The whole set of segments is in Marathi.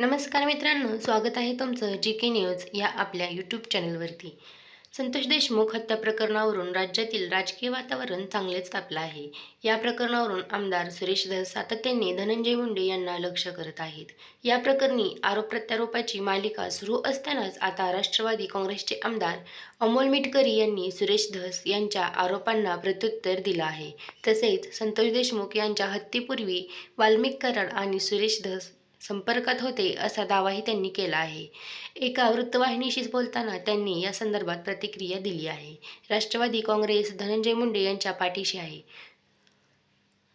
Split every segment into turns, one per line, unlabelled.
नमस्कार मित्रांनो स्वागत आहे तुमचं जी के न्यूज या आपल्या यूट्यूब चॅनलवरती संतोष देशमुख हत्या प्रकरणावरून राज्यातील राजकीय वातावरण चांगलेच तापलं आहे. या प्रकरणावरून आमदार सुरेश धस सातत्याने धनंजय मुंडे यांना लक्ष करत आहेत. या प्रकरणी आरोप प्रत्यारोपाची मालिका सुरू असतानाच आता राष्ट्रवादी काँग्रेसचे आमदार अमोल मिटकरी यांनी सुरेश धस यांच्या आरोपांना प्रत्युत्तर दिलं आहे. तसेच संतोष देशमुख यांच्या हत्येपूर्वी वाल्मिक कराड आणि सुरेश धस संपर्कात होते असा दावाही त्यांनी केला आहे. एका वृत्तवाहिनीशी बोलताना त्यांनी या संदर्भात प्रतिक्रिया दिली आहे. राष्ट्रवादी काँग्रेस धनंजय मुंडे यांच्या पाठीशी आहे.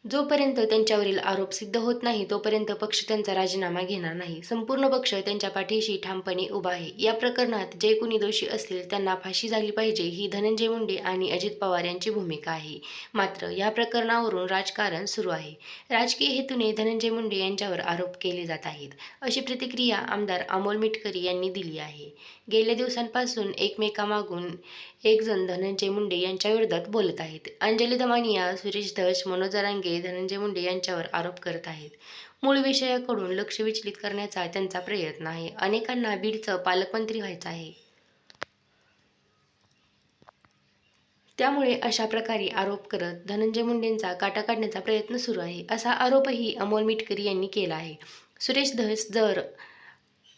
जोपर्यंत त्यांच्यावरील आरोप सिद्ध होत नाही तोपर्यंत पक्ष त्यांचा राजीनामा घेणार नाही. संपूर्ण पक्ष त्यांच्या पाठीशी ठामपणे उभा आहे. या प्रकरणात जे कुणी दोषी असतील त्यांना फाशी झाली पाहिजे ही धनंजय मुंडे आणि अजित पवार यांची भूमिका आहे. मात्र या प्रकरणावरून राजकारण सुरू आहे. राजकीय हेतूने धनंजय मुंडे यांच्यावर आरोप केले जात आहेत अशी प्रतिक्रिया आमदार अमोल मिटकरी यांनी दिली आहे. गेल्या दिवसांपासून एकमेकामागून एकजण धनंजय मुंडे यांच्याविरोधात बोलत आहेत. अंजली दमानिया सुरेश धस मनोज धनंजय मुंडे यांच्यावर आरोप करत आहेत. मूळ विषयाकडून लक्ष विचलित करण्याचा त्यांचा प्रयत्न आहे. अनेकांना बीडचं पालकमंत्री व्हायचं आहे. त्यामुळे अशा प्रकारे आरोप करत धनंजय मुंडेंचा काटा काढण्याचा प्रयत्न सुरू आहे असा आरोपही अमोल मिटकरी यांनी केला आहे. सुरेश धस जर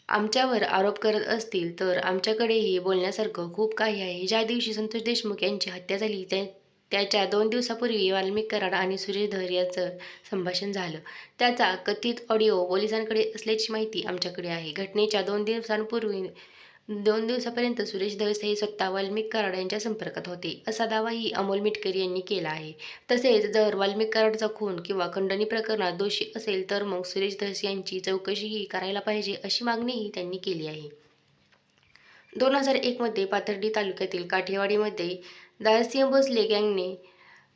आमच्यावर आरोप करत असतील तर आमच्याकडेही बोलण्यासारखं खूप काही आहे. ज्या दिवशी संतोष देशमुख यांची हत्या झाली त्या त्याच्या दोन दिवसापूर्वी वाल्मिक कराड आणि सुरेश धर याचं संभाषण झालं. त्याचा कथित ऑडिओ पोलिसांकडे असल्याची माहिती आमच्याकडे आहे. घटनेच्या दोन दिवसांपूर्वी दोन दिवसापर्यंत सुरेश धस हे स्वतः वाल्मिक कराड यांच्या संपर्कात होते असा दावाही अमोल मिटकर यांनी केला आहे. तसेच जर वाल्मिक कराडचा खून किंवा खंडणी प्रकरणात दोषी असेल तर मग सुरेश धस यांची चौकशीही करायला पाहिजे अशी मागणीही त्यांनी केली आहे. दोन हजार एकमध्ये पाथर्डी तालुक्यातील काठेवाडीमध्ये दारसिंह भोसले गँगने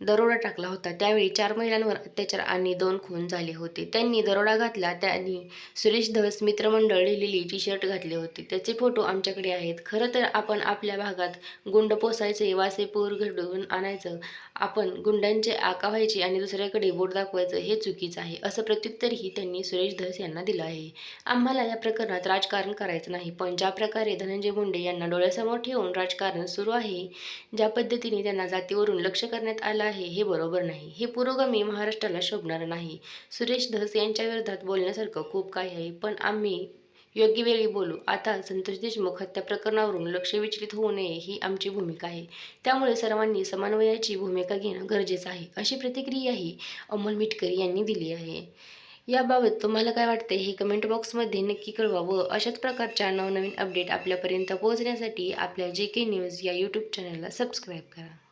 दरोडा टाकला होता. त्यावेळी चार महिलांवर अत्याचार आणि दोन खून झाले होते. त्यांनी दरोडा घातला. त्यांनी सुरेश धस मित्रमंडळ लिहिलेली टी शर्ट घातले होते. त्याचे फोटो आमच्याकडे आहेत. खरं तर आपण आपल्या भागात गुंड पोसायचे वासेपूर घडवून आणायचं आपण गुंडांचे आका व्हायचे आणि दुसऱ्याकडे बोट दाखवायचं हे चुकीचं आहे असं प्रत्युत्तरही त्यांनी सुरेश धस यांना दिलं आहे. आम्हाला या प्रकरणात राजकारण करायचं नाही पण ज्या प्रकारे धनंजय मुंडे यांना डोळ्यासमोर ठेवून राजकारण सुरू आहे ज्या पद्धतीने त्यांना जातीवरून लक्ष करण्यात आलं आहे हे बरोबर नाही. हे पुरोगामी महाराष्ट्राला शोभणार नाही. सुरेश धस यांच्या विरोधात बोलण्यासारखं खूप काही आहे पण आम्ही योग्य वेळी बोलू. आता संतोष देशमुख हत्या प्रकरणावरून लक्ष विचलित होऊ नये ही आमची भूमिका आहे. त्यामुळे सर्वांनी समन्वयाची भूमिका घेणं गरजेचं आहे अशी प्रतिक्रियाही अमोल मिटकरी यांनी दिली आहे. याबाबत तुम्हाला काय वाटते हे कमेंट बॉक्समध्ये नक्की कळवा व अशाच प्रकारच्या नवनवीन अपडेट आपल्यापर्यंत पोहोचण्यासाठी आपल्या जे के न्यूज या यूट्यूब चॅनलला सबस्क्राईब करा.